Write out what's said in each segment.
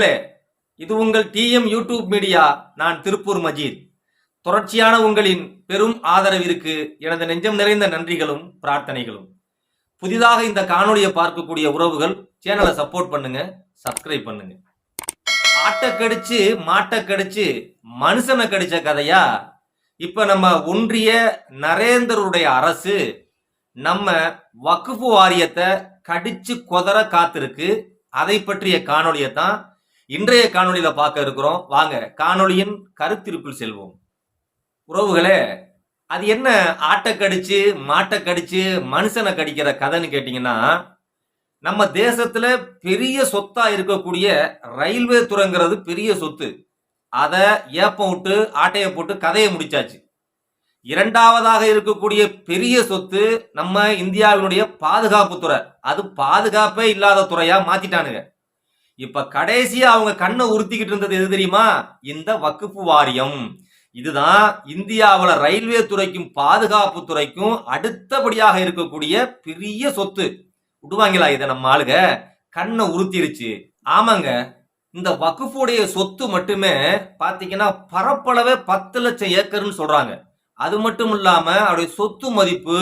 நண்பர்களே இது உங்கள் டிஎம் யூடியூப் மீடியா நான் திருப்பூர் மஜீத். தொடர்ச்சியான உங்களின் பெரும் ஆதரவிற்கு எனது நெஞ்சம் நிறைந்த நன்றிகளும் பிரார்த்தனைகளும். புதிதாக இந்த காணொலியை பார்க்கக்கூடிய உறவுகள் சேனலை சப்போர்ட் பண்ணுங்க சப்ஸ்கிரைப் பண்ணுங்க. ஆட்டை கடிச்சு மாட்டை கடிச்சு மனுஷனை கடிச்ச கதையா? இப்ப நம்ம ஒன்றிய நரேந்திரருடைய அரசு நம்ம வக்குஃபு வாரியத்தை கடிச்சு கொதற காத்திருக்கு. அதை பற்றிய காணொளியை தான் இன்றைய காணொலியில பார்க்க இருக்கிறோம். வாங்க காணொலியின் கருத்திருப்பில் செல்வோம். உறவுகளே அது என்ன ஆட்டை கடிச்சு மாட்டை கடிச்சு மனுஷனை கடிக்கிற கதைன்னு கேட்டிங்கன்னா நம்ம தேசத்துல பெரிய சொத்தா இருக்கக்கூடிய ரயில்வே துறைங்கிறது பெரிய சொத்து. அதை ஏப்பம் விட்டு ஆட்டையை போட்டு கதையை முடிச்சாச்சு. இரண்டாவதாக இருக்கக்கூடிய பெரிய சொத்து நம்ம இந்தியாவினுடைய பாதுகாப்பு துறை. அது பாதுகாப்பே இல்லாத துறையா மாத்திட்டானுங்க. இப்ப கடைசியா அவங்க கண்ணை உறுத்திக்கிட்டு இருந்தது எது தெரியுமா? இந்த வக்குப்பு வாரியம். இதுதான் இந்தியாவில் ரயில்வே துறைக்கும் பாதுகாப்பு துறைக்கும் அடுத்தபடியாக இருக்கக்கூடிய பெரிய சொத்து. விடுவாங்களா இதை நம்ம ஆளுக? கண்ணை உறுத்திருச்சு ஆமாங்க இந்த வக்குஃபுடைய சொத்து மட்டுமே பாத்தீங்கன்னா பரப்பளவே பத்து லட்சம் ஏக்கர்னு சொல்றாங்க. அது மட்டும் இல்லாம அவருடைய சொத்து மதிப்பு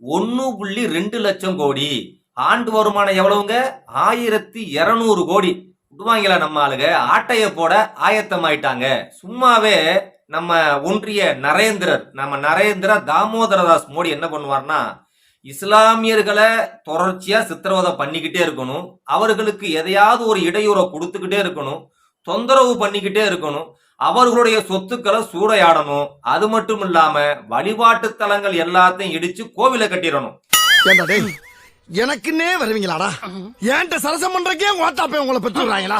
ஒன்று புள்ளி ரெண்டு லட்சம் கோடி. ஆண்டு வருமானம் எவ்வளவுங்க? ஆயிரத்தி இருநூறு கோடி. விடுவாங்களா நம்ம ஆளுங்க? ஆட்டைய போட ஆயத்தம் ஆயிட்டாங்க சும்மாவே நம்ம ஒன்றிய நரேந்திரர் நம்ம நரேந்திர தாமோதரதாஸ் மோடி என்ன பண்ணுவார்னா இஸ்லாமியர்களை தொடர்ச்சியா சித்திரவதை பண்ணிக்கிட்டே இருக்கணும். அவர்களுக்கு எதையாவது ஒரு இடையூறை கொடுத்துக்கிட்டே இருக்கணும். தொந்தரவு பண்ணிக்கிட்டே இருக்கணும். அவர்களுடைய சொத்துக்களை சூறையாடணும். அது மட்டும் இல்லாம வழிபாட்டு தலங்கள் எல்லாத்தையும் இடிச்சு கோவிலை கட்டிடணும். எனக்குன்னே வருவீங்களாடா? ஏன்ட்ட சரசம் பண்றக்கே ஓட்டாப்பே உங்களை பெற்றுறாங்களா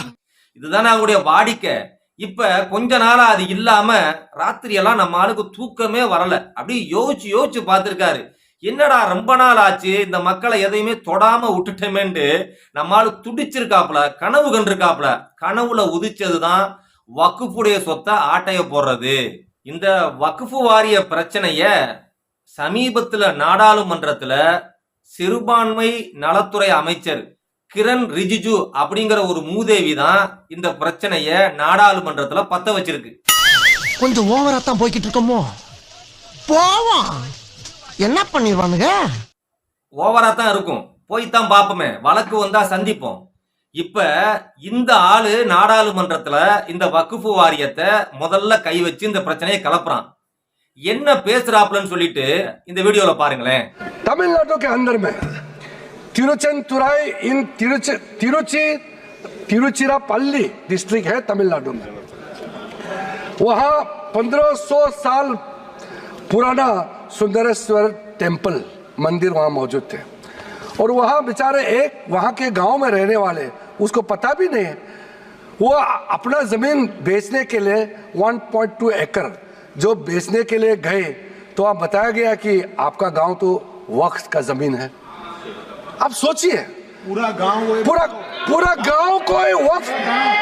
இதுதான் அவங்களுடைய வாடிக்கை? இப்ப கொஞ்ச நாளா அது இல்லாம ராத்திரி எல்லாம் நம்ம ஆளுக்கு தூக்கமே வரல. அப்படியே யோசிச்சு யோசிச்சு பார்த்திருக்காரு. என்னடா ரொம்ப நாள் ஆச்சு இந்த மக்களை எதையுமே தொடாம விட்டுட்டோமேன்ட்டு நம்ம ஆளு துடிச்சிருக்காப்ல கனவு கண்டிருக்காப்ல கனவுல உதிச்சதுதான் வக்குப்புடைய சொத்தை ஆட்டைய போடுறது. இந்த வக்குஃபு வாரிய பிரச்சனைய சமீபத்துல நாடாளுமன்றத்துல சிறுபான்மை நலத்துறை அமைச்சர் கிரண் ரிஜிஜு அப்படிங்கிற ஒரு மூதேவி தான் இந்த பிரச்சனைய நாடாளுமன்றத்துல பத்த வச்சிருக்கு. கொஞ்சம் ஓவரா தான் போய்கிட்டு இருக்கோமோ? போவோம். என்ன பண்ணிடுவானுங்க? ஓவரா தான் இருக்கும். போய்த்தான் பார்ப்போமே. வழக்கு வந்தா சந்திப்போம். இப்ப இந்த ஆளு நாடாளுமன்றத்துல இந்த வக்குஃபு வாரியத்தை முதல்ல கை வச்சு இந்த பிரச்சனையை கலப்புறான். என்ன பேசுறாப்லன்னு சொல்லிட்டு இந்த வீடியோல பாருங்களேன் तमिलनाडु के अंदर में तिरुचेंतुराई इन तिरुचि तिरुचि तिरुचिरापल्ली डिस्ट्रिक्ट है तमिलनाडु में वहाँ 1500 साल पुराना सुंदरेश्वर टेम्पल मंदिर वहाँ मौजूद थे और वहाँ बेचारे एक वहाँ के गांव में रहने वाले उसको पता भी नहीं है वो अपना जमीन बेचने के लिए 1.2 एकड़ जो बेचने के लिए गए तो आप बताया गया कि आपका गांव तो वक्फ का जमीन है आप सोचिए पूरा गांव वो पूरा पूरा गांव को वक्फ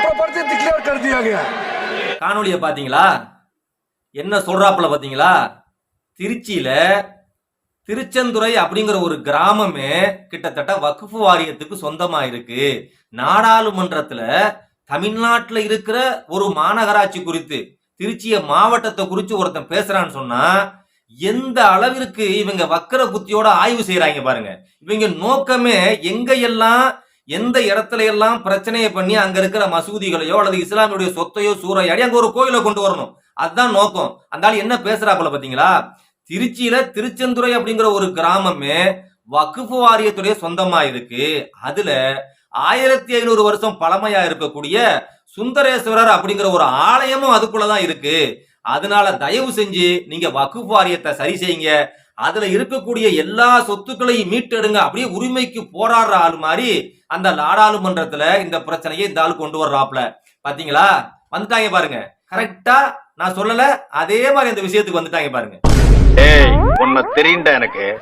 प्रॉपर्टी डिक्लेयर कर दिया गया है காணொளியை பாத்தீங்களா என்ன சொல்றாப்புல பாத்தீங்களா திருச்சியில திருச்செந்துறை அப்படிங்கிற ஒரு கிராமமே கிட்டத்தட்ட வக்குஃபு வாரியத்துக்கு சொந்தமா இருக்கு நாடாளுமன்றத்துல தமிழ்நாட்டுல இருக்கிற ஒரு மாநகராட்சி குறித்து திருச்சிய மாவட்டத்தை குறித்து ஒருத்தன் பேசுறான்னு சொன்னா எந்த அளவிற்கு இவங்க வக்கர புத்தியோட ஆய்வு செய்யறாங்க பாருங்க. இவங்க நோக்கமே எங்க எல்லாம் எந்த இடத்துல எல்லாம் பிரச்சனையை பண்ணி அங்க இருக்கிற மசூதிகளையோ அல்லது இஸ்லாமியுடைய சொத்தையோ சூறையாடி அங்க ஒரு கோயிலை கொண்டு வரணும். அதுதான் நோக்கம். அந்த ஆள் என்ன பேசுறாப்புல பாத்தீங்களா? திருச்சியில திருச்செந்துறை அப்படிங்கிற ஒரு கிராமமே வக்குஃபு வாரியத்துடைய சொந்தமா இருக்கு. அதுல ஆயிரத்தி ஐநூறு வருஷம் பழமையா இருக்கக்கூடிய சுந்தரேஸ்வரர் அப்படிங்கிற ஒரு ஆலயமும் அதுக்குள்ளதான் இருக்கு. அதனால தயவு செஞ்சு நீங்க வக்குஃப் வாரியத்தை சரி செய்யுங்க. அதுல இருக்கக்கூடிய எல்லா சொத்துக்களையும் மீட்டெடுங்க. அப்படியே உரிமைக்கு போராடுற ஆள் மாதிரி அந்த நாடாளுமன்றத்துல இந்த பிரச்சனையை இந்த ஆள் கொண்டு வர்றாப்ல பாத்தீங்களா? வந்துட்டாங்க பாருங்க. கரெக்டா நான் சொல்லல. அதே மாதிரி இந்த விஷயத்துக்கு வந்துட்டாங்க பாருங்க. ஏய் உன்னை தெரியும்டா எனக்கு?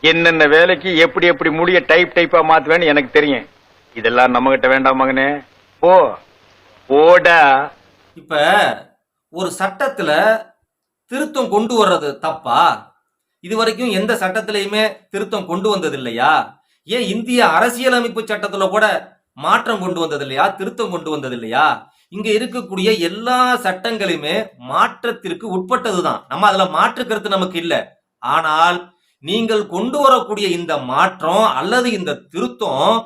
என்னென்ன வேலைக்கு எப்படி எப்படி முடிய டைப் டைப்பா மாத்துவேன்னு எனக்கு தெரியும். இதெல்லாம் நம்ம கிட்ட வேண்டாம் மகனே. போ. போடா. இப்ப ஒரு சட்டத்துல திருத்தம் கொண்டு வர்றது தப்பா? இது வரைக்கும் எந்த சட்டத்திலையுமே திருத்தம் கொண்டு வந்தது இல்லையா ஏன் இந்திய அரசியலமைப்பு சட்டத்துல கூட மாற்றம் கொண்டு வந்தது இல்லையா திருத்தம் கொண்டு வந்தது இல்லையா இங்க இருக்கக்கூடிய எல்லா சட்டங்களுமே மாற்றத்திற்கு உட்பட்டதுதான். நம்ம அதுல மாற்று கருத்து நமக்கு இல்லை. ஆனால் நீங்கள் கொண்டு வரக்கூடிய இந்த மாற்றம் அல்லது இந்த திருத்தம்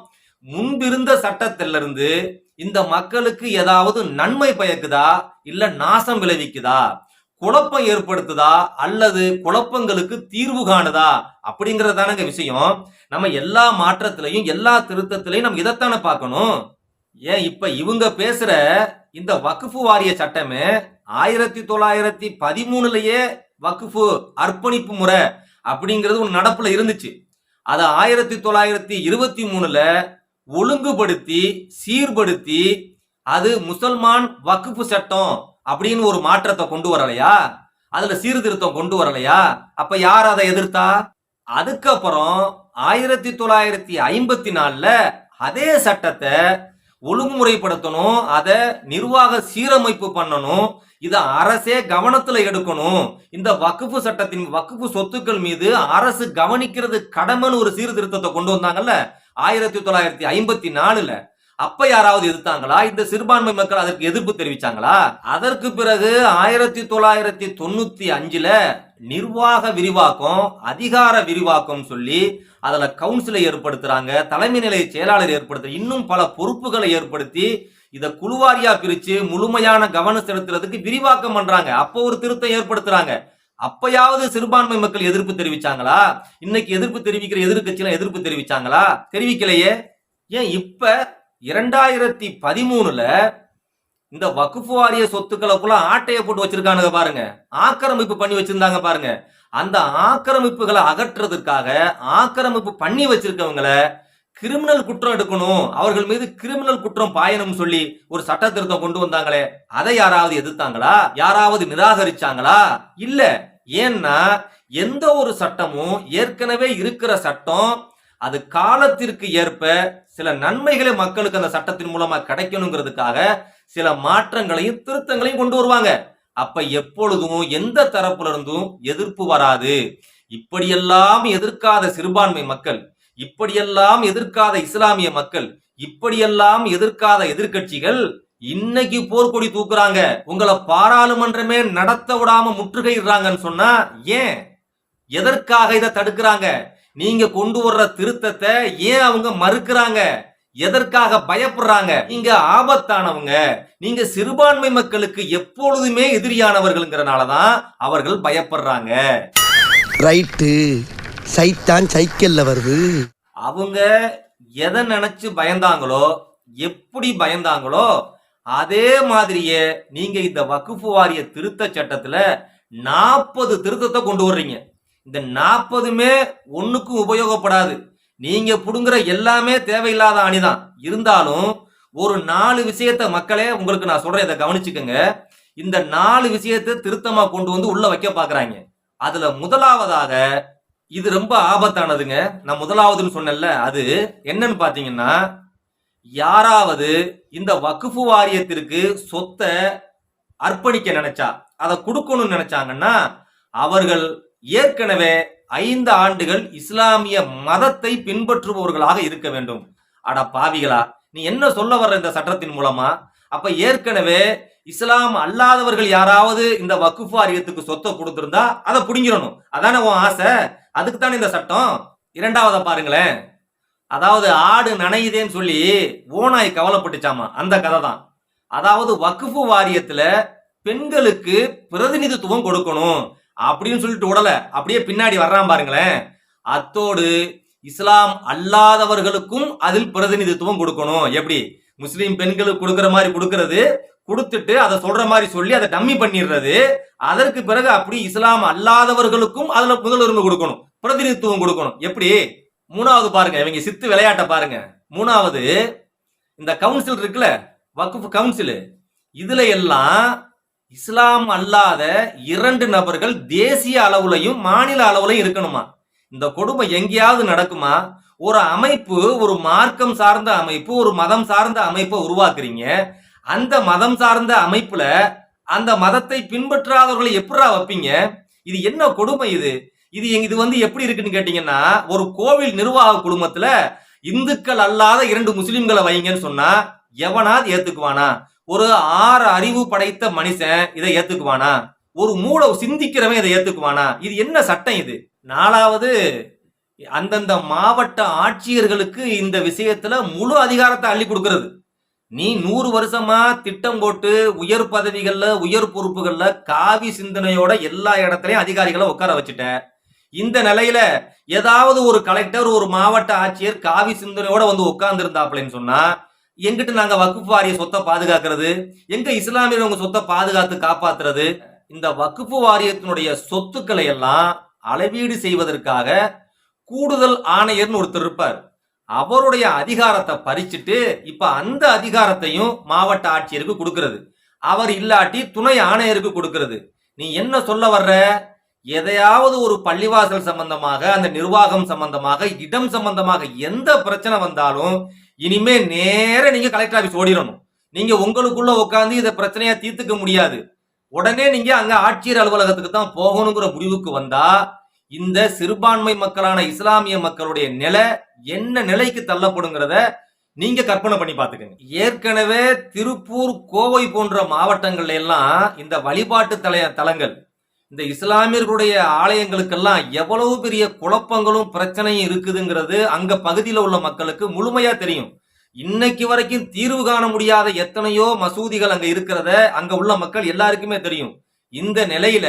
முன்பிருந்த சட்டத்திலிருந்து இந்த மக்களுக்கு ஏதாவது நன்மை பயக்குதா? இல்ல நாசம் விளைவிக்குதா? குழப்பம் ஏற்படுத்துதா? அல்லது குழப்பங்களுக்கு தீர்வு காணுதா? அப்படிங்கிறது தானங்க விஷயம். நம்ம எல்லா மாற்றத்திலையும் எல்லா திருத்தத்திலையும் நம்ம இதைத்தானே பார்க்கணும். ஏன் இப்ப இவங்க பேசுற இந்த வக்குஃபு வாரிய சட்டமே ஆயிரத்தி தொள்ளாயிரத்தி பதிமூணுலயே வக்குஃபு அர்ப்பணிப்பு முறை அப்படிங்கிறது ஒரு நடப்புல இருந்துச்சு. அதை ஆயிரத்தி தொள்ளாயிரத்தி இருபத்தி மூணுல ஒழுங்குபடுத்தி சீர்படுத்தி அது முசல்மான் வக்குப்பு சட்டம் அப்படின்னு ஒரு மாற்றத்தை கொண்டு வரலையா? அதுல சீர்திருத்தம் கொண்டு வரலையா? அப்ப யார் அதை எதிர்த்தா? அதுக்கப்புறம் ஆயிரத்தி தொள்ளாயிரத்தி ஐம்பத்தி நாலுல அதே சட்டத்தை ஒழுங்குமுறைப்படுத்தணும் அதை நிர்வாக சீரமைப்பு பண்ணணும் இதை அரசே கவனத்துல எடுக்கணும். இந்த வக்குப்பு சட்டத்தின் வக்குப்பு சொத்துக்கள் மீது அரசு கவனிக்கிறது கடமைன்னு ஒரு சீர்திருத்தத்தை கொண்டு வந்தாங்கல்ல ஆயிரத்தி தொள்ளாயிரத்தி ஐம்பத்தி நாலுல அப்ப யாராவது எதிர்த்தாங்களா? இந்த சிறுபான்மை மக்கள் அதற்கு எதிர்ப்பு தெரிவிச்சாங்களா? அதற்கு பிறகு ஆயிரத்தி தொள்ளாயிரத்தி தொண்ணூத்தி அஞ்சுல நிர்வாக விரிவாக்கம் அதிகார விரிவாக்கம் சொல்லி அதுல கவுன்சிலை ஏற்படுத்துறாங்க தலைமை நிலைய செயலாளர் ஏற்படுத்த இன்னும் பல பொறுப்புகளை ஏற்படுத்தி இதை குழுவாரியா பிரிச்சு முழுமையான கவனம் செலுத்துறதுக்கு விரிவாக்கம் பண்றாங்க. அப்போ ஒரு திருத்தம் ஏற்படுத்துறாங்க. அப்பயாவது சிறுபான்மை மக்கள் எதிர்ப்பு தெரிவிச்சாங்களா? இன்னைக்கு எதிர்ப்பு தெரிவிக்கிற எதிர்கட்சியெல்லாம் எதிர்ப்பு தெரிவிச்சாங்களா? தெரிவிக்கலையே. ஏன் இப்ப இரண்டாயிரத்தி பதிமூணுல இந்த வகுப்பு வாரிய சொத்துக்களை கூட ஆட்டைய போட்டு வச்சிருக்கானுங்க பாருங்க. ஆக்கிரமிப்பு பண்ணி வச்சிருந்தாங்க பாருங்க. அந்த ஆக்கிரமிப்புகளை அகற்றுறதுக்காக ஆக்கிரமிப்பு பண்ணி வச்சிருக்கவங்களை கிரிமினல் குற்றம் எடுக்கணும். அவர்கள் மீது கிரிமினல் குற்றம் பாயணும்னு சொல்லி ஒரு சட்ட திருத்தம் கொண்டு வந்தாங்களே. அதை யாராவது எதிர்த்தாங்களா? யாராவது நிராகரிச்சாங்களா? இல்ல. ஏன்னா எந்த ஒரு சட்டமும் ஏற்கனவே இருக்கிற சட்டம் அது காலத்திற்கு ஏற்ப சில நன்மைகளை மக்களுக்கு அந்த சட்டத்தின் மூலமா கிடைக்கணுங்கிறதுக்காக சில மாற்றங்களையும் திருத்தங்களையும் கொண்டு வருவாங்க. அப்ப எப்பொழுதும் எந்த தரப்புல இருந்தும் எதிர்ப்பு வராது. இப்படியெல்லாம் எதிர்க்காத சிறுபான்மை மக்கள் இப்படியெல்லாம் எதிர்க்காத இஸ்லாமிய மக்கள் இப்படியெல்லாம் எதிர்க்காத எதிர்க்கட்சிகள் இன்னைக்கு போர்க்கொடி தூக்குறாங்க. உங்களை பாராளுமன்றமே நடத்த விடாம முற்றுகையிடுறாங்கன்னு சொன்னா ஏன்? எதற்காக இதை தடுக்கிறாங்க? நீங்க கொண்டு வர்ற திருத்தத்தை ஏன் அவங்க மறுக்கிறாங்க? எதற்காக பயப்படுறாங்க? நீங்க ஆபத்தானவங்க. நீங்க சிறுபான்மை மக்களுக்கு எப்பொழுதுமே எதிரியானவர்கள்ங்கிறனாலதான் அவர்கள் பயப்படுறாங்க. ரைட்டு. சைத்தான் சைக்கிள்ல வருது. அவங்க எதை நினைச்சு பயந்தாங்களோ எப்படி பயந்தாங்களோ அதே மாதிரியே நீங்க இந்த வகுப்பு வாரிய திருத்த சட்டத்துல நாற்பது திருத்தத்தை கொண்டு வர்றீங்க. இந்த நாற்பதுமே ஒண்ணுக்கும் உபயோகப்படாது. நீங்க புடுங்குற எல்லாமே தேவையில்லாத அணிதான். இருந்தாலும் ஒரு நாலு விஷயத்த மக்களே உங்களுக்கு நான் சொல்றேன் இதை கவனிச்சுக்கோங்க. இந்த நாலு விஷயத்தை திருத்தமா கொண்டு வந்து உள்ள வைக்க பாக்குறாங்க. அதுல முதலாவதாக இது ரொம்ப ஆபத்தானதுங்க. நான் முதலாவதுன்னு சொன்னேன்ல அது என்னன்னு பாத்தீங்கன்னா யாராவது இந்த வக்குஃபு வாரியத்திற்கு சொத்தை அர்ப்பணிக்க நினைச்சா அதை கொடுக்கணும்னு நினைச்சாங்கன்னா அவர்கள் ஏற்கனவே ஐந்து ஆண்டுகள் இஸ்லாமிய மதத்தை பின்பற்றுபவர்களாக இருக்க வேண்டும். அட பாவிகளா நீ என்ன சொல்ல வர்ற இந்த சட்டத்தின் மூலமா? அப்ப ஏற்கனவே இஸ்லாம் அல்லாதவர்கள் யாராவது இந்த வக்குஃபு வாரியத்துக்கு சொத்தை கொடுத்திருந்தா அதை புடிங்கிடணும். அதானே உன் ஆசை? அதுக்கு தானே இந்த சட்டம்? இரண்டாவதை பாருங்களேன். அதாவது ஆடு நனையுதேன்னு சொல்லி ஓனாய் கவலைப்பட்டுச்சாமா? அந்த கதை தான் அதாவது வக்குஃபு வாரியத்துல பெண்களுக்கு பிரதிநிதித்துவம் கொடுக்கணும் அப்படின்னு சொல்லிட்டு உடல. அப்படியே பின்னாடி வர்றான் பாருங்களேன். அத்தோடு இஸ்லாம் அல்லாதவர்களுக்கும் அதில் பிரதிநிதித்துவம் கொடுக்கணும். எப்படி? முஸ்லீம் பெண்களுக்கு கொடுக்குற மாதிரி கொடுக்கறது கொடுத்துட்டு அதை சொல்ற மாதிரி சொல்லி அதை டம்மி பண்ணிடுறது. அதற்கு பிறகு அப்படி இஸ்லாம் அல்லாதவர்களுக்கும் அதுல முதலுரிமை கொடுக்கணும். பிரதிநிதித்துவம் கொடுக்கணும். எப்படி? மூணாவது பாருங்க இவங்க சித்து விளையாட்ட பாருங்க. மூணாவது இந்த கவுன்சில் இருக்குல்ல வக்குஃப் கவுன்சில் இதுல எல்லாம் இஸ்லாம் அல்லாத இரண்டு நபர்கள் தேசிய அளவுலையும் மாநில அளவுலையும் இருக்கணுமா? இந்த கொடுமை எங்கேயாவது நடக்குமா? ஒரு அமைப்பு ஒரு மார்க்கம் சார்ந்த அமைப்பு ஒரு மதம் சார்ந்த அமைப்பை உருவாக்குறீங்க. அந்த மதம் சார்ந்த அமைப்புல அந்த மதத்தை பின்பற்றாதவர்களை எப்படா வைப்பீங்க? இது என்ன கொடுமை இது? இது எங்க- இது வந்து எப்படி இருக்குன்னு கேட்டீங்கன்னா ஒரு கோவில் நிர்வாக குழுமத்துல இந்துக்கள் அல்லாத இரண்டு முஸ்லிம்களை வைங்கன்னு சொன்னா எவனாவது ஏத்துக்குவானா? ஒரு ஆறு அறிவு படைத்த மனுஷன் இதை ஏத்துக்குவானா? ஒரு மூளை சிந்திக்கிறவன் இதை ஏத்துக்குவானா? இது என்ன சட்டம் இது? நாலாவது அந்தந்த மாவட்ட ஆட்சியர்களுக்கு இந்த விஷயத்துல முழு அதிகாரத்தை அள்ளி கொடுக்கறது. நீ நூறு வருஷமா திட்டம் போட்டு உயர் பதவிகள்ல உயர் பொறுப்புகள்ல காவி சிந்தனையோட எல்லா இடத்துலயும் அதிகாரிகளை உட்கார வச்சுட்ட. இந்த நிலையில ஏதாவது ஒரு கலெக்டர் ஒரு மாவட்ட ஆட்சியர் காவி சிந்தனையோட வந்து உட்கார்ந்து இருந்தாப்லன்னு சொன்னா எங்கிட்ட நாங்க வக்குஃப் வாரிய சொத்தை பாதுகாக்கிறது? எங்க இஸ்லாமியர் சொத்தை பாதுகாத்து காப்பாத்துறது? இந்த வக்குஃபு வாரியத்தினுடைய சொத்துக்களை எல்லாம் அளவீடு செய்வதற்காக கூடுதல் ஆணையர்னு ஒருத்தர் இருப்பார். அவருடைய அதிகாரத்தை பறிச்சுட்டு இப்ப அந்த அதிகாரத்தையும் மாவட்ட ஆட்சியருக்கு கொடுக்கிறது. அவர் இல்லாட்டி துணை ஆணையருக்கு கொடுக்கிறது. நீ என்ன சொல்ல வர்ற? எதையாவது ஒரு பள்ளிவாசல் சம்பந்தமாக அந்த நிர்வாகம் சம்பந்தமாக இடம் சம்பந்தமாக எந்த பிரச்சனை வந்தாலும் இனிமே நேர நீங்க கலெக்டர் ஆபீஸ் ஓடிடணும் நீங்க உங்களுக்குள்ள உட்காந்து இதை பிரச்சனையா தீர்த்துக்க முடியாது. உடனே நீங்க அங்க ஆட்சியர் அலுவலகத்துக்கு தான் போகணுங்கிற முடிவுக்கு வந்தா இந்த சிறுபான்மை மக்களான இஸ்லாமிய மக்களுடைய நிலை என்ன நிலைக்கு தள்ளப்படுங்கிறத நீங்க கற்பனை பண்ணி பாத்துக்கங்க ஏற்கனவே திருப்பூர் கோவை போன்ற மாவட்டங்கள்ல எல்லாம் இந்த வழிபாட்டு தலைய தலங்கள் இந்த இஸ்லாமியர்களுடைய ஆலயங்களுக்கெல்லாம் எவ்வளவு பெரிய குழப்பங்களும் பிரச்சனையும் இருக்குதுங்கிறது அங்க பகுதியில் உள்ள மக்களுக்கு முழுமையா தெரியும். இன்னைக்கு வரைக்கும் தீர்வு காண முடியாத எத்தனையோ மசூதிகள் அங்க இருக்கிறத அங்க உள்ள மக்கள் எல்லாருக்குமே தெரியும். இந்த நிலையில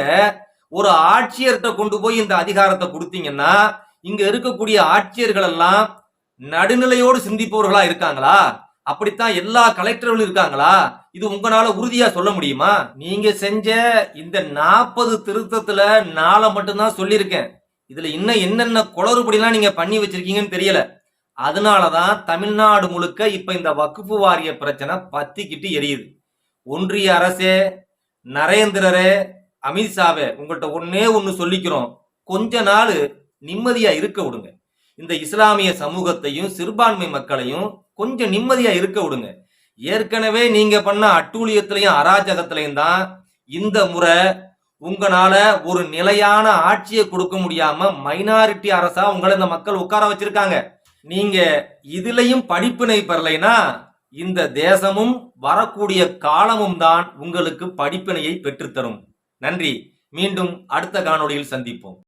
ஒரு ஆட்சியர்கிட்ட கொண்டு போய் இந்த அதிகாரத்தை கொடுத்தீங்கன்னா இங்க இருக்கக்கூடிய ஆட்சியர்கள் எல்லாம் நடுநிலையோடு சிந்திப்பவர்களா இருக்காங்களா? அப்படித்தான் எல்லா கலெக்டர்களும் இருக்காங்களா? இது உங்களால உறுதியா சொல்ல முடியுமா? நீங்க செஞ்ச இந்த நாற்பது திருத்தத்துல நாளை மட்டும்தான் சொல்லியிருக்கேன். இதுல இன்னும் என்னென்ன குளறுபடிலாம் நீங்க பண்ணி வச்சிருக்கீங்கன்னு தெரியல. அதனாலதான் தமிழ்நாடு முழுக்க இப்ப இந்த வக்குப்பு வாரிய பிரச்சனை பத்திக்கிட்டு எரியுது. ஒன்றிய அரசே நரேந்திரரே அமித்ஷாவே உங்கள்கிட்ட ஒன்னே ஒன்று சொல்லிக்கிறோம். கொஞ்ச நாள் நிம்மதியா இருக்க விடுங்க. இந்த இஸ்லாமிய சமூகத்தையும் சிறுபான்மை மக்களையும் கொஞ்சம் நிம்மதியா இருக்க விடுங்க. ஏற்கனவே நீங்க பண்ண அட்டூழியத்திலையும் அராஜகத்திலையும் தான் இந்த முறை உங்களால ஒரு நிலையான ஆட்சியை கொடுக்க முடியாம மைனாரிட்டி அரசா உங்களை இந்த மக்கள் உட்கார வச்சிருக்காங்க. நீங்க இதுலயும் படிப்பினை பெறலைன்னா இந்த தேசமும் வரக்கூடிய காலமும் தான் உங்களுக்கு படிப்பினையை பெற்றுத்தரும். நன்றி. மீண்டும் அடுத்த காணொளியில் சந்திப்போம்.